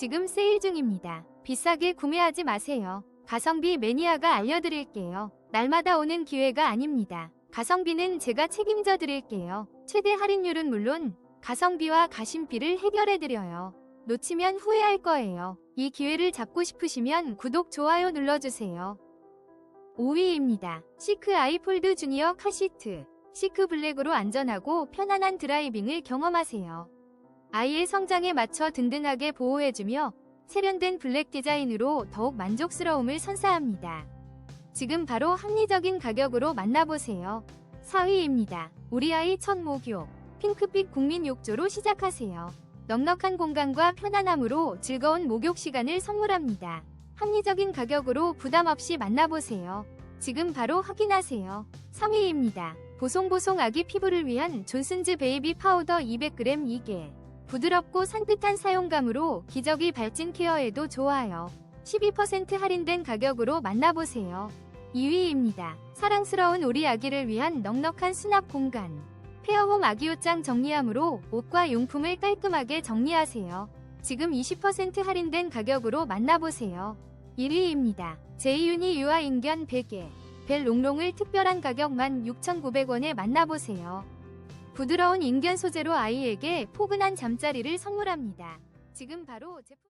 지금 세일 중입니다. 비싸게 구매하지 마세요. 가성비 매니아가 알려드릴게요. 날마다 오는 기회가 아닙니다. 가성비는 제가 책임져 드릴게요. 최대 할인율은 물론 가성비와 가심비를 해결해 드려요. 놓치면 후회할 거예요. 이 기회를 잡고 싶으시면 구독, 좋아요 눌러주세요. 5위입니다. 시크 아이폴드 주니어 카시트. 시크 블랙으로 안전하고 편안한 드라이빙을 경험하세요. 아이의 성장에 맞춰 든든하게 보호해주며 세련된 블랙 디자인으로 더욱 만족스러움을 선사합니다. 지금 바로 합리적인 가격으로 만나보세요. 4위입니다. 우리 아이 첫 목욕. 핑크빛 국민 욕조로 시작하세요. 넉넉한 공간과 편안함으로 즐거운 목욕 시간을 선물합니다. 합리적인 가격으로 부담 없이 만나보세요. 지금 바로 확인하세요. 3위입니다. 보송보송 아기 피부를 위한 존슨즈 베이비 파우더 200g 2개. 부드럽고 산뜻한 사용감으로 기저귀 발진 케어에도 좋아요. 12% 할인된 가격으로 만나보세요. 2위입니다. 사랑스러운 우리 아기를 위한 넉넉한 수납 공간. 페어홈 아기 옷장 정리함으로 옷과 용품을 깔끔하게 정리하세요. 지금 20% 할인된 가격으로 만나보세요. 1위입니다. 제이유니 유아 인견 베개. 벨 롱롱을 특별한 가격 16,900원에 만나보세요. 부드러운 인견 소재로 아이에게 포근한 잠자리를 선물합니다. 지금 바로 제품